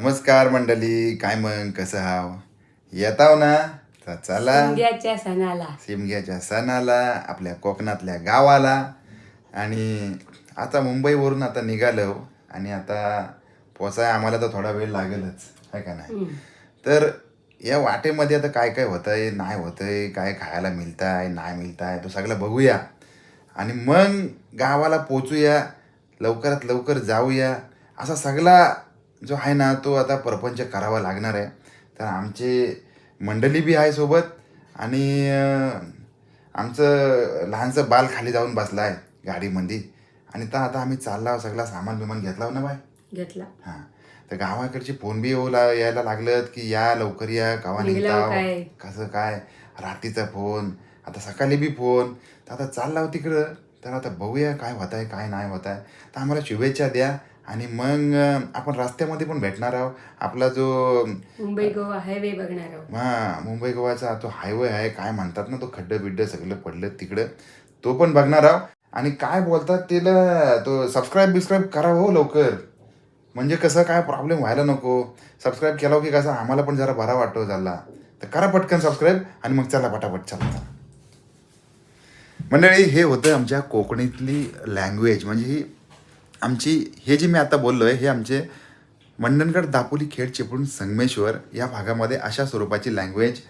नमस्कार मंडळी काय मग कसं हाव? येताव ना? तर चला. शिमग्याच्या सणाला. शिमग्याच्या सणाला आपल्या कोकणातल्या गावाला. आणि आता मुंबईवरून आता निघालो आणि आता पोचाय आम्हाला तर थोडा वेळ लागेलच आहे का नाही. तर या वाटेमध्ये आता काय काय होतंय नाही होतंय काय खायला मिळताय नाही मिळताय तो सगळं बघूया. आणि मग गावाला पोचूया लवकरात लवकर जाऊया असा सगळा जो आहे ना तो आता प्रपंच करावा लागणार आहे. तर आमचे मंडळी बी आहे सोबत आणि आमचं लहानसं बाल खाली जाऊन बसला आहे गाडीमध्ये. आणि तर आता आम्ही चालला सगळा सामान बिमान घेतला हो ना बाय घेतला. हां. तर गावाकडचे फोन बी येऊ ला यायला लागलं की या लवकर या गावा निघताव काय? कसं काय? रात्रीचा फोन आता सकाळी बी फोन. तर आता चालला हो तिकडं. तर आता बघूया काय होत आहे काय नाही होत आहे तर आम्हाला शुभेच्छा द्या. आणि मग आपण रस्त्यामध्ये पण भेटणार आहोत. आपला जो मुंबई गोवा हायवे बघणार आहोत. हा मुंबई गोवाचा तो हायवे आहे काय म्हणतात ना तो खड्डं बिड्डं सगळं पडलं तिकडं. तो पण बघणार आहोत. आणि काय बोलतात त्याला तो सबस्क्राईब बिस्क्राईब करा हो लवकर. म्हणजे कसं काय प्रॉब्लेम व्हायला नको. सबस्क्राईब केला की कसं आम्हाला पण जरा बरा वाटतो झाला. तर करा पटकन सबस्क्राईब आणि मग चला पटापट चला. चला मंडळी हे होतं आमच्या कोकणीतली लँग्वेज म्हणजे ही आमची हे जे मी आता बोललो आहे हे आमचे मंडणगड दापोली खेड चिपळूण संगमेश्वर या भागामध्ये अशा स्वरूपाची लँग्वेज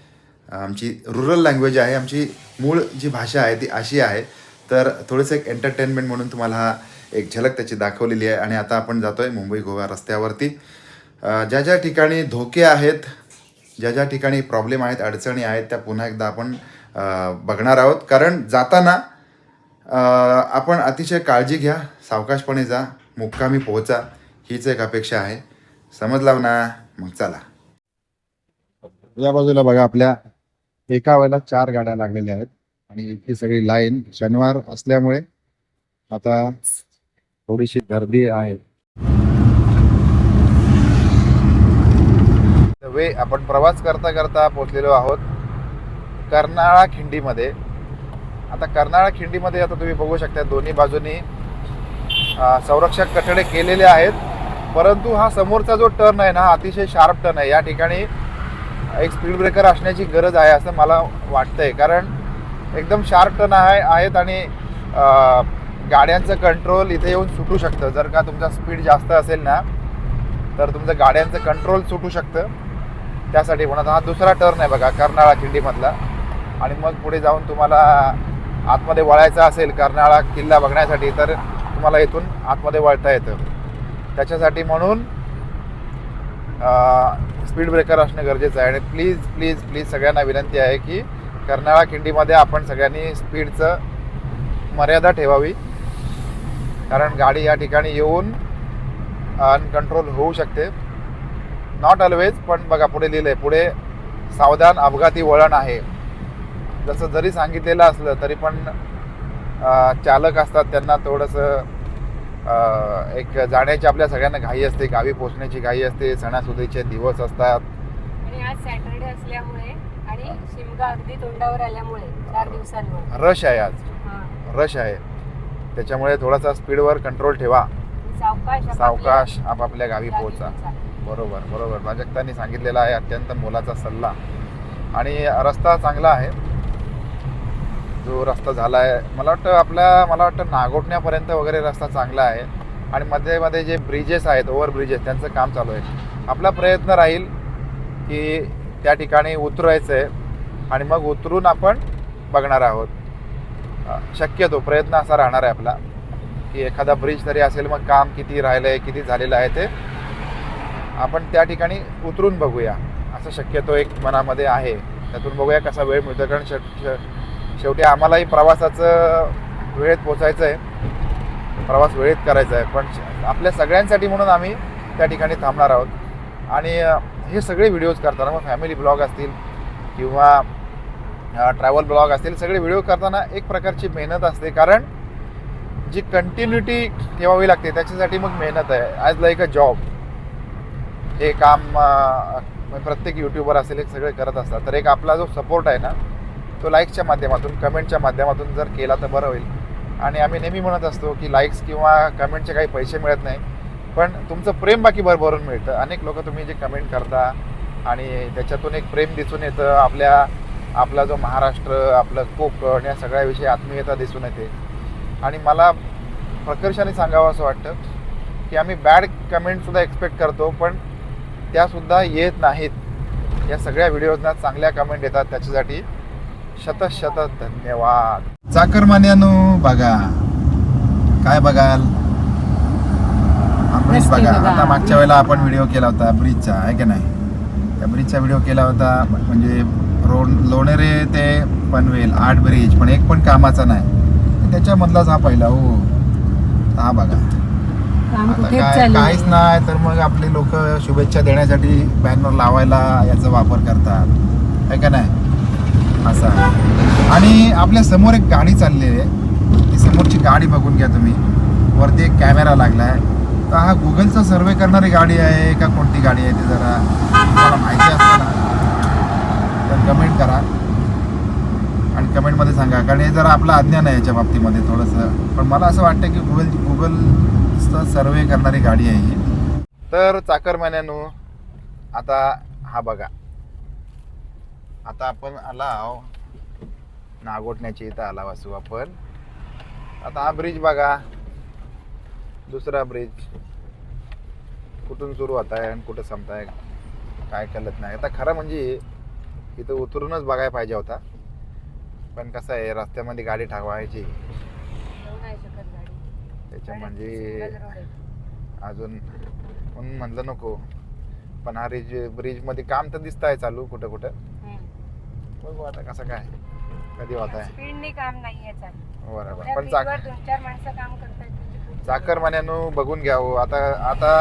आमची रुरल लँग्वेज आहे. आमची मूळ जी भाषा आहे ती अशी आहे. तर थोडंसं एक एंटरटेनमेंट म्हणून तुम्हाला हा एक झलक त्याची दाखवलेली आहे. आणि आता आपण जातो आहे मुंबई गोवा रस्त्यावरती. ज्या ज्या ठिकाणी धोके आहेत ज्या ज्या ठिकाणी प्रॉब्लेम आहेत अडचणी आहेत त्या पुन्हा एकदा आपण बघणार आहोत. कारण जाताना आपण अतिशय काळजी घ्या सावकाशपणे जा मुक्कामी पोहोचा हीच एक अपेक्षा आहे. समजलाव ना मग चला. या बाजूला बघा आपल्या एका वेळेला चार गाड्या लागलेल्या आहेत आणि इतकी सगळी लाईन शनिवार असल्यामुळे आता थोडीशी गर्दी आहे. वे आपण प्रवास करता करता पोहोचलेलो आहोत कर्नाळा खिंडीमध्ये. आता कर्नाळा खिंडीमध्ये आता तुम्ही बघू शकता दोन्ही बाजूनी संरक्षक कठडे केलेले आहेत. परंतु हा समोरचा जो टर्न आहे ना हा अतिशय शार्प टर्न आहे. या ठिकाणी एक स्पीड ब्रेकर असण्याची गरज आहे असं मला वाटतंय. कारण एकदम शार्प टर्न आहे आहेत आणि गाड्यांचं कंट्रोल इथे येऊन सुटू शकतं. जर का तुमचा स्पीड जास्त असेल ना तर तुमचं गाड्यांचं कंट्रोल सुटू शकतं. त्यासाठी म्हणत हा दुसरा टर्न आहे बघा कर्नाळा खिंडीमधला. आणि मग पुढे जाऊन तुम्हाला आतमध्ये वळायचं असेल कर्नाळा किल्ला बघण्यासाठी तर तुम्हाला इथून आतमध्ये वळता येतं. त्याच्यासाठी म्हणून स्पीड ब्रेकर असणं गरजेचं आहे. आणि प्लीज प्लीज प्लीज सगळ्यांना विनंती आहे की कर्नाळा खिंडीमध्ये आपण सगळ्यांनी स्पीडचं मर्यादा ठेवावी. कारण गाडी या ठिकाणी येऊन अनकंट्रोल होऊ शकते. नॉट ऑलवेज पण बघा पुढे लिहिलं आहे पुढे सावधान अपघाती वळण आहे. जसं जरी सांगितलेलं असलं तरी पण चालक असतात त्यांना थोडंसं एक जाण्याची आपल्या सगळ्यांना घाई असते गावी पोचण्याची घाई असते सणासुदीचे दिवस असतात. आणि आज सॅटरडे असल्यामुळे आणि शिमगा अगदी तोंडावर आल्यामुळे चार दिवसांवर. रश आहे आज. हा. रश आहे. त्याच्यामुळे थोडासा स्पीडवर कंट्रोल ठेवा. सावकाश आपापल्या गावी पोहोचा. बरोबर बरोबर. प्राजक्तांनी सांगितलेला आहे अत्यंत मोलाचा सल्ला. आणि रस्ता चांगला आहे. जो रस्ता झाला आहे मला वाटतं आपल्या मला वाटतं नागोठण्यापर्यंत वगैरे रस्ता चांगला आहे. आणि मध्ये मध्ये जे ब्रिजेस आहेत ओव्हर ब्रिजेस त्यांचं काम चालू आहे. आपला प्रयत्न राहील की त्या ठिकाणी उतरायचं आहे आणि मग उतरून आपण बघणार आहोत. शक्यतो प्रयत्न असा राहणार आहे आपला की एखादा ब्रिज तरी असेल मग काम किती राहिलं आहे किती झालेलं आहे ते आपण त्या ठिकाणी उतरून बघूया. असं शक्यतो एक मनामध्ये आहे. त्यातून बघूया कसा वेळ मिळतो कारण श शेवटी आम्हालाही प्रवासाचं वेळेत पोचायचं आहे. प्रवास वेळेत करायचा आहे. पण आपल्या सगळ्यांसाठी म्हणून आम्ही त्या ठिकाणी थांबणार आहोत. आणि हे सगळे व्हिडिओज करताना मग फॅमिली ब्लॉग असतील किंवा ट्रॅव्हल ब्लॉग असतील सगळे व्हिडिओ करताना एक प्रकारची मेहनत असते. कारण जी कंटिन्युटी ठेवावी लागते त्याच्यासाठी मग मेहनत आहे. ॲज लाईक अ जॉब हे काम म्हणजे प्रत्येक यूट्यूबर असेल हे सगळे करत असतात. तर एक आपला जो सपोर्ट आहे ना तो लाईक्सच्या माध्यमातून कमेंटच्या माध्यमातून जर केला तर बरं होईल. आणि आम्ही नेहमी म्हणत असतो की लाईक्स किंवा कमेंटचे काही पैसे मिळत नाही. पण तुमचं प्रेम बाकी भरभरून मिळतं. अनेक लोक तुम्ही जे कमेंट करता आणि त्याच्यातून एक प्रेम दिसून येतं. आपल्या आपला जो महाराष्ट्र आपलं कोकण या सगळ्याविषयी आत्मीयता दिसून येते. आणि मला प्रकर्षाने सांगावं असं वाटतं की आम्ही बॅड कमेंटसुद्धा एक्सपेक्ट करतो पण त्यासुद्धा येत नाहीत. या सगळ्या व्हिडिओजना चांगल्या कमेंट येतात त्याच्यासाठी. शत शत धन्यवाद चाकरमान्यानो बघा. काय बघाल? हा ब्रिज रस्ते बघा. बघा. आता मागच्या वेळेला आपण व्हिडिओ केला होता ब्रिजचा आहे की नाही? त्या ब्रिजचा व्हिडिओ केला होता म्हणजे रोड लोणेरे ते पनवेल आठ ब्रिज पण एक पण कामाचा नाही. त्याच्यामधलाच हा पहिला हो. हा बघा. काम आता कुठेच काय काहीच नाही तर मग आपले लोक शुभेच्छा देण्यासाठी बॅनर लावायला याचा वापर करतात. आहे का नाही? असा आणि आपल्यासमोर एक गाडी चालली आहे. ती समोरची गाडी बघून घ्या तुम्ही. वरती एक कॅमेरा लागला आहे तर हा गुगलचा सर्वे करणारी गाडी आहे का कोणती गाडी आहे ती जरा तुम्हाला माहिती असेल ना तर कमेंट करा. आणि कमेंटमध्ये सांगा. कारण हे जरा आपलं अज्ञान आहे याच्या बाबतीमध्ये थोडंसं. पण मला असं वाटतं की गुगल गुगलचा सर्वे करणारी गाडी आहे ही. तर चाकरमान्यानो आता हा बघा. आता आपण आला आहो नागोटण्याची इथं आला वासू आपण. आता हा ब्रिज बघा. दुसरा ब्रिज कुठून सुरू होत आहे आणि कुठं संपताय? काय कळत नाही. आता खरं म्हणजे इथं उतरूनच बघायला पाहिजे होता. पण कसं आहे रस्त्यामध्ये गाडी गाडी त्याच्या म्हणजे आहे. अजून म्हणून म्हणलं नको. पण हा ब्रिज ब्रिजमध्ये काम तर दिसत आहे चालू कुठं कुठं. बघू आता कसं काय कधी होत आहे. स्पीडने काम चालू बरोबर पण चाक ब्रिजवर दोन चार माणसं काम चाकरमान्यानं बघून घ्यावं आता आता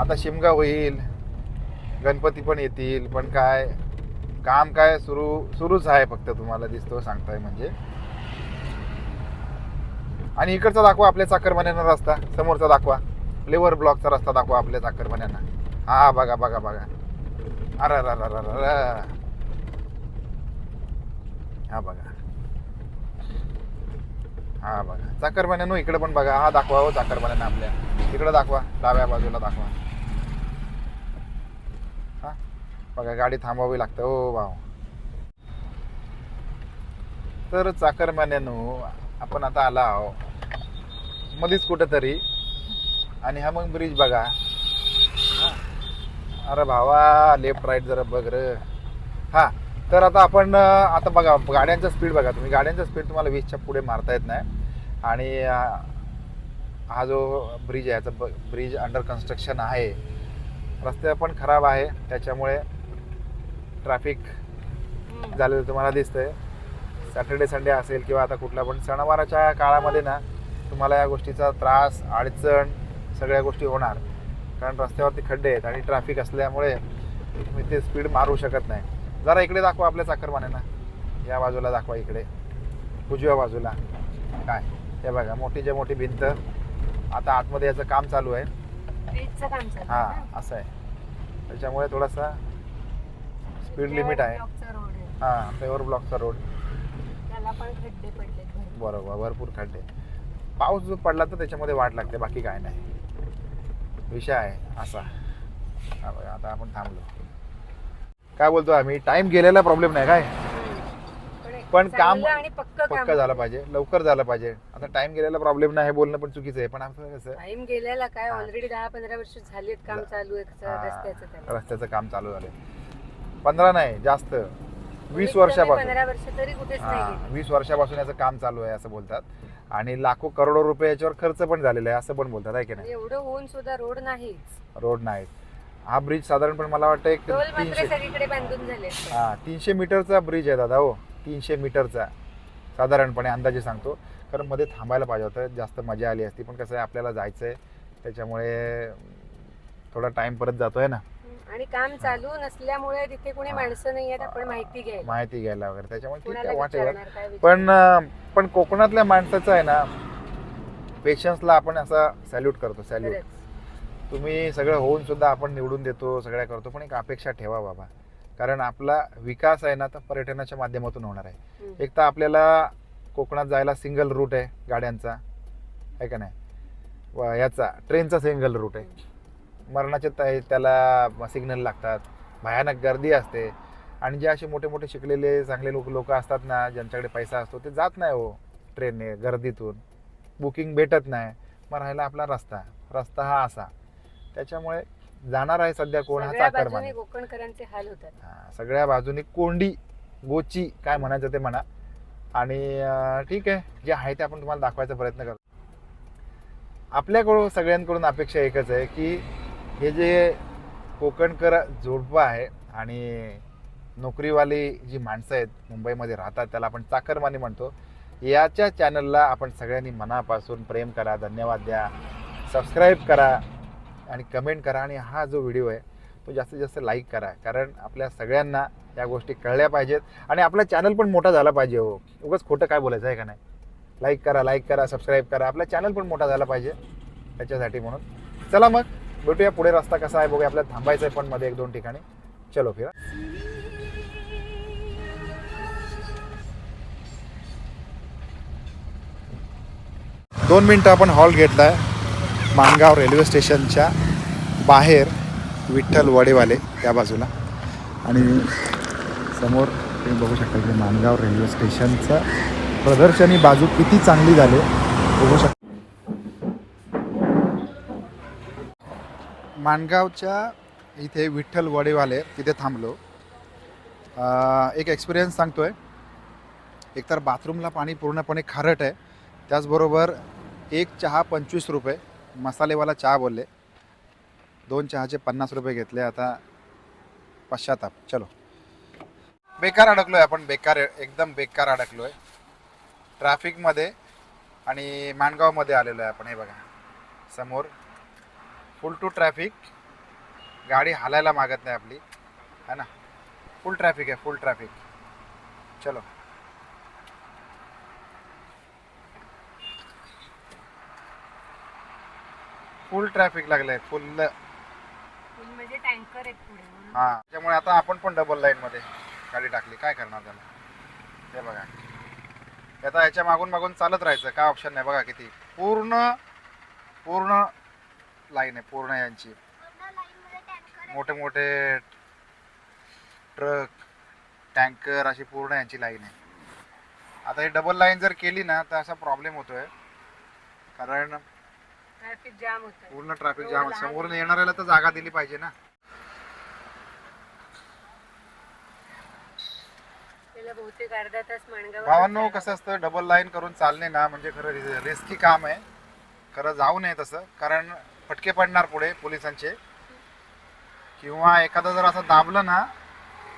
आता शिमगा होईल गणपती पण येतील पण काय काम काय सुरू सुरूच आहे फक्त तुम्हाला दिसतो सांगताय म्हणजे. आणि इकडचा दाखवा आपल्या चाकरमान्यांना रस्ता समोरचा दाखवा. लेवर ब्लॉकचा रस्ता दाखवा आपल्या चाकरमान्यांना हा बघा बघा बघा. अरे हा बघा. हा बघा. चाकरमान्यानो इकडे पण बघा. हा दाखवा हो चाकरमान्यांना आपल्या. इकडे दाखवा. डाव्या बाजूला दाखवा. हा? बघा गाडी थांबवावी लागते. हो भाऊ तर चाकरमान्यानो आपण आता आला आहो मध्येच कुठंतरी. आणि हा मग ब्रिज बघा. अरे भावा लेफ्ट राईट जरा बघ र. हा. तर आता आपण आता बघा गाड्यांचा स्पीड बघा तुम्ही. गाड्यांचा स्पीड तुम्हाला वीसच्या पुढे मारता येत नाही. आणि हा जो ब्रिज आहे याचा ब्रिज अंडर कन्स्ट्रक्शन आहे रस्ते पण खराब आहे. त्याच्यामुळे ट्रॅफिक. झालेलं तुम्हाला दिसतंय. सॅटर्डे संडे असेल किंवा आता कुठला पण सणावाराच्या काळामध्ये ना तुम्हाला या गोष्टीचा त्रास अडचण सगळ्या गोष्टी होणार. कारण रस्त्यावरती खड्डे आहेत आणि ट्रॅफिक असल्यामुळे तुम्ही ते स्पीड मारू शकत नाही. जरा इकडे दाखवा आपल्या चाकरमान्यांना या बाजूला दाखवा इकडे. उजव्या बाजूला. काय? हे बघा मोठीच्या मोठी भिंत. आता आतमध्ये याचं काम चालू आहे. ब्रिजचं काम चालू हा? असं आहे. त्याच्यामुळे थोडासा स्पीड लिमिट आहे. हा पेवर ब्लॉकचा रोड. बरोबर भरपूर खड्डे. पाऊस जो पडला तर त्याच्यामध्ये वाट लागते बाकी काय नाही. विषय आहे असा. बघा, आता आपण थांबलो. काय बोलतो आम्ही? टाइम गेलेला प्रॉब्लेम नाही काय? पण काम आणि पक्क झालं पाहिजे. लवकर झालं पाहिजे. आता टाइम गेलेला प्रॉब्लेम नाही हे बोलणं पण चुकीचं आहे. पण आमचं कसं टाइम गेलेला काय. ऑलरेडी दहा पंधरा वर्ष झालीत काम चालू आहे रस्त्याचं काम चालू झालं पंधरा नाही जास्त. वीस वर्षापासून. नाही. वीस वर्षापासून याचं काम चालू आहे असं बोलतात. आणि लाखो करोडो रुपये याच्यावर खर्च पण झालेला आहे असं पण बोलतात आहे की नाही? एवढं होऊन सुद्धा रोड नाहीच. रोड नाही हा ब्रिज साधारणपणे मला वाटतं एक टोल मात्र तीनशे सगळीकडे बांधून झाले हा तीनशे मीटरचा ब्रिज आहे दादा हो. तीनशे मीटरचा. साधारणपणे अंदाजे सांगतो. कारण मध्ये थांबायला पाहिजे होतं जास्त मजा आली असती. पण कसं आहे आपल्याला जायचं आहे त्याच्यामुळे थोडा टाइम परत जातोय ना. आणि काम चालू नसल्यामुळे तिथे कोणी हा. माणसं नाही आहेत आपण माहिती घ्यायला. माहिती घ्यायला वगैरे. त्याच्यामुळे ठीक कोणाला आहे वाटेवर. विचारणार काय विचारणार? पण अं, पण कोकणातल्या माणसाचं आहे ना पेशन्सला आपण असा सॅल्यूट करतो सॅल्यूट खरंच. तुम्ही सगळं होऊन सुद्धा आपण निवडून देतो सगळ्या करतो पण एक अपेक्षा ठेवा बाबा. कारण आपला विकास आहे ना तर पर्यटनाच्या माध्यमातून होणार आहे. एक तर आपल्याला कोकणात जायला सिंगल रूट आहे गाड्यांचा. आहे का नाही? व याचा ट्रेनचा सिंगल रूट आहे. मरणाचे त्या- त्याला सिग्नल लागतात. भयानक गर्दी असते. आणि जे असे मोठे मोठे शिकलेले चांगले लोक लोक असतात ना ज्यांच्याकडे पैसा असतो ते जात नाही हो ट्रेनने गर्दीतून. बुकिंग भेटत नाही. मग राहिला आपला रस्ता. रस्ता हा असा. त्याच्यामुळे जाणार आहे सध्या कोण? हा सगळ्या चाकर बाजूने कोकणकरांचे हाल होतात. हा, सगळ्या बाजूनी कोंडी गोची काय म्हणायचं ते म्हणा. आणि अं, ठीक आहे जे आहे ते आपण तुम्हाला दाखवायचा प्रयत्न करतो. आपल्याकडून सगळ्यांकडून अपेक्षा एकच आहे की हे जे कोकणकर जोडपं आहे आणि नोकरीवाली जी माणसं आहेत मुंबईमध्ये राहतात त्याला आपण चाकरमानी म्हणतो. याच्या चॅनलला आपण सगळ्यांनी मनापासून प्रेम करा धन्यवाद द्या. सबस्क्राईब करा. आणि कमेंट करा आणि हा जो व्हिडिओ आहे तो जास्तीत जास्त लाईक करा. कारण आपल्या सगळ्यांना या गोष्टी कळल्या पाहिजेत आणि आपला चॅनल पण मोठा झाला पाहिजे हो. उगाच खोटं काय बोलायचं आहे का नाही? लाईक करा लाईक करा सबस्क्राईब करा. आपला चॅनल पण मोठा झाला पाहिजे त्याच्यासाठी म्हणून. चला मग भेटूया पुढे रस्ता कसा आहे बघूया. आपल्याला थांबायचं आहे पण मध्ये एक दोन ठिकाणी. चलो फिरा. दोन मिनटं आपण हॉल घेतला आहे माणगाव रेल्वे स्टेशनच्या बाहेर विठ्ठल वडेवाले त्या बाजूला. आणि समोर तुम्ही बघू शकता की माणगाव रेल्वे स्टेशनचं प्रदर्शनी बाजू किती चांगली झाली बघू शकता. माणगावच्या इथे विठ्ठल वडेवाले तिथे थांबलो. एक एक्सपिरियन्स सांगतो आहे एकतर बाथरूमला पाणी पूर्णपणे खारट आहे. त्याचबरोबर एक चहा पंचवीस रुपये. मसालेवाला चहा बोलले. दोन चहाचे पन्नास रुपये घेतले आता पश्चाताप. चलो. बेकार अडकलो आहे आपण बेकार एकदम बेकार अडकलो आहे ट्रॅफिकमध्ये आणि माणगावमध्ये आलेलो आहे आपण हे बघा. समोर फुल टू ट्रॅफिक गाडी हालायला मागत नाही आपली. है ना? फुल ट्रॅफिक आहे फुल ट्रॅफिक चलो. फुल ट्रॅफिक लागलंय फुल. म्हणजे टँकर आहेत पुढे म्हणून. हा त्यामुळे आता आपण पण डबल लाईन मध्ये गाडी टाकली. काय करणार त्याला? हे बघा. आता याच्या मागून मागून चालत राहायचं. काय ऑप्शन नाही बघा किती. पूर्ण पूर्ण लाईन आहे पूर्ण यांची. मोठे मोठे ट्रक टँकर अशी पूर्ण यांची लाईन आहे. आता ही डबल लाईन जर केली ना तर असा प्रॉब्लेम होतोय. कारण ट्रॅफिक जाम होत पूर्ण ट्रॅफिक एवढं जाम लहान समोरून येणाऱ्याला तर जागा दिली पाहिजे ना. त्याला बहुतेक अर्धा तास माणगाव भावांनो कसं असतं डबल लाईन करून चालणे ना म्हणजे खरं रिस्की काम आहे. खरं जाऊ नये तसं कारण फटके पडणार पुढे पोलिसांचे. किंवा एखादं जर असं दाबलं ना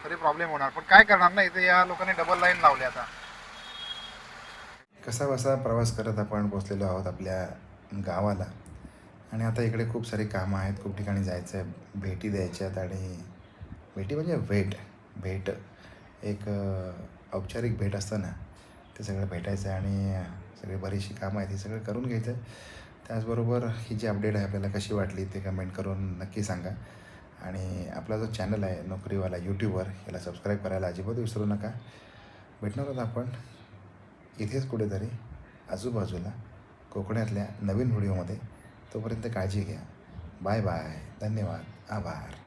तरी प्रॉब्लेम होणार. पण काय करणार ना इथे या लोकांनी डबल लाईन लावली आता. कसा बसा प्रवास करत आपण पोचलेलो आहोत आपल्या गावाला. आणि आता इकडे खूप सारी कामं आहेत. खूप ठिकाणी जायचं आहे भेटी द्यायच्या आहेत आणि भेटी म्हणजे भेट. भेट. एक औपचारिक भेट असतं ना ते सगळं भेटायचं आहे आणि सगळी बरीचशी कामं आहेत ती सगळं करून घ्यायचं. आहे त्याचबरोबर ही जी अपडेट आहे आपल्याला कशी वाटली ते कमेंट करून नक्की सांगा. आणि आपला जो चॅनल आहे नोकरीवाला यूट्यूबवर याला सबस्क्राईब करायला अजिबात विसरू नका. भेटणार आहोत आपण इथेच कुठेतरी आजूबाजूला. कोकणातल्या नवीन व्हिडिओमध्ये तोपर्यंत काळजी घ्या. Bye bye. धन्यवाद. आभार.